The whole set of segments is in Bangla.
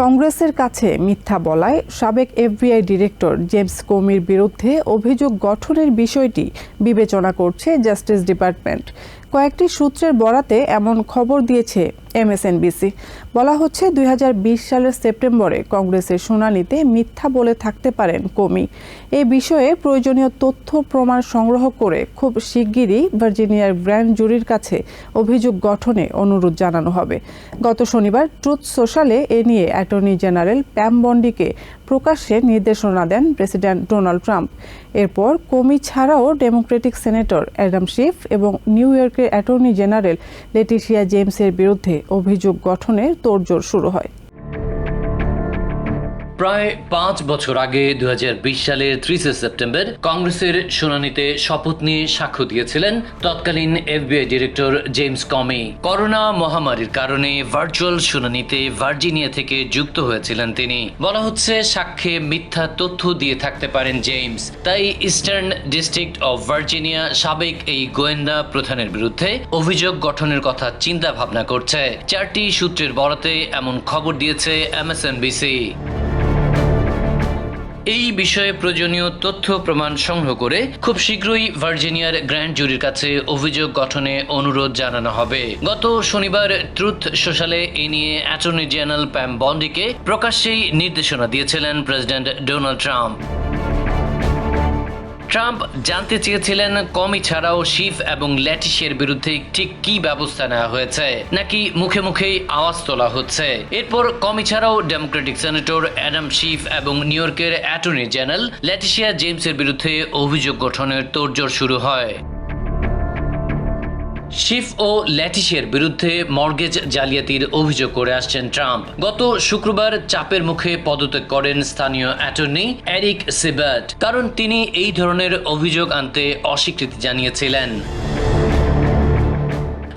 কংগ্রেসের কাছে মিথ্যা বলায় সাবেক এফবিআই ডিরেক্টর জেমস কোমির বিরুদ্ধে অভিযোগ গঠনের বিষয়টি বিবেচনা করছে জাস্টিস ডিপার্টমেন্ট। কয়েকটি সূত্রের বরাতে এমন খবর দিয়েছে এমএসএনবিসি। বলা হচ্ছে দুই হাজার বিশ সালের সেপ্টেম্বরে কংগ্রেসের শুনানিতে মিথ্যা বলে থাকতে পারেন কমি। এ বিষয়ে প্রয়োজনীয় তথ্য প্রমাণ সংগ্রহ করে খুব শিগগিরই ভার্জিনিয়ার গ্র্যান্ড জুরির কাছে অভিযোগ গঠনে অনুরোধ জানানো হবে। গত শনিবার ট্রুথ সোশ্যালে এ নিয়ে অ্যাটর্নি জেনারেল প্যাম বন্ডিকে প্রকাশ্যে নির্দেশনা দেন প্রেসিডেন্ট ডোনাল্ড ট্রাম্প। এরপর কমি ছাড়াও ডেমোক্রেটিক সেনেটর অ্যাডাম শিফ এবং নিউ ইয়র্কের অ্যাটর্নি জেনারেল লেটিশিয়া জেমসের বিরুদ্ধে অভিযোগ গঠনে তোড়জোড় শুরু হয়। প্রায় পাঁচ বছর আগে দু হাজার বিশ সালের ত্রিশে সেপ্টেম্বর কংগ্রেসের শুনানিতে শপথ নিয়ে সাক্ষ্য দিয়েছিলেন তৎকালীন FBI director James Comey. Corona মহামারীর কারণে ভার্চুয়াল শুনানিতে ভার্জিনিয়া থেকে যুক্ত হয়েছিলেন তিনি। বলা হচ্ছে, সাক্ষ্যে মিথ্যা তথ্য দিয়ে থাকতে পারেন জেমস। তাই ইস্টার্ন ডিস্ট্রিক্ট অফ ভার্জিনিয়া সাবেক এই গোয়েন্দা প্রধানের বিরুদ্ধে অভিযোগ গঠনের কথা চিন্তা ভাবনা করছে। চারটি সূত্রের বরাতে এমন খবর দিয়েছে এমএসএনবিসি। এই বিষয়ে প্রয়োজনীয় তথ্য প্রমাণ সংগ্রহ করে খুব শীঘ্রই ভার্জিনিয়ার গ্র্যান্ড জুরির কাছে অভিযোগ গঠনে অনুরোধ জানানো হবে। গত শনিবার ট্রুথ সোশ্যালে এ নিয়ে অ্যাটর্নি জেনারেল প্যাম বন্ডিকে প্রকাশ্যেই নির্দেশনা দিয়েছিলেন প্রেসিডেন্ট ডোনাল্ড ট্রাম্প। ট্রাম্প জানতে চেয়েছিলেন কমি ছাড়াও শিফ এবং ল্যাটিসের বিরুদ্ধে ঠিক কি ব্যবস্থা নেওয়া হয়েছে, নাকি মুখে মুখেই আওয়াজ তোলা হচ্ছে। এরপর কমি ছাড়াও ডেমোক্রেটিক সেনেটর অ্যাডাম শিফ এবং নিউ ইয়র্কের অ্যাটর্নি জেনারেল ল্যাটিসিয়া জেমসের বিরুদ্ধে অভিযোগ গঠনের তোড়জোড় শুরু হয়। শিফ ও ল্যাটিসের বিরুদ্ধে মর্গেজ জালিয়াতির অভিযোগ করে আসছেন ট্রাম্প। গত শুক্রবার চাপের মুখে পদত্যাগ করেন স্থানীয় অ্যাটর্নি এরিক সিবার্ট। কারণ তিনি এই ধরনের অভিযোগ আনতে অস্বীকৃতি জানিয়েছিলেন।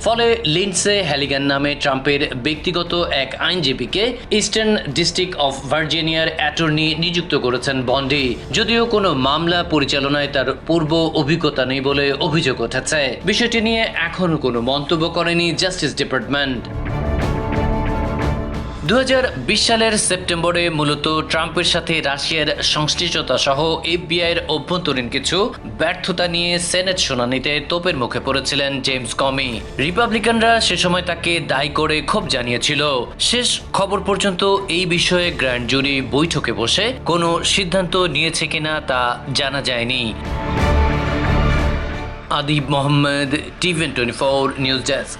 ফলে লিন্ডসে হ্যালিগান নামে ট্রাম্পের ব্যক্তিগত এক আইনজীবীকে ইস্টার্ন ডিস্ট্রিক্ট অফ ভার্জিনিয়ার অ্যাটর্নি নিযুক্ত করেছেন বন্ডি যদিও কোনো মামলা পরিচালনায় তার পূর্ব অভিজ্ঞতা নেই বলে অভিযোগ উঠেছে। বিষয়টি নিয়ে এখনও কোনো মন্তব্য করেনি জাস্টিস ডিপার্টমেন্ট। দু হাজার বিশ সালের সেপ্টেম্বরে মূলত ট্রাম্পের সাথে রাশিয়ার সংশ্লিষ্টতা সহ এফবিআইয়ের অভ্যন্তরীণ কিছু ব্যর্থতা নিয়ে সেনেট শুনানিতে তোপের মুখে পড়েছিলেন জেমস কমি রিপাবলিকানরা সে সময় তাকে দায়ী করে ক্ষোভ জানিয়েছিল। শেষ খবর পর্যন্ত এই বিষয়ে গ্র্যান্ড জুরি বৈঠকে বসে কোনো সিদ্ধান্ত নিয়েছে কিনা তা জানা যায়নি। Adib Mohammad TBN twenty four news desk.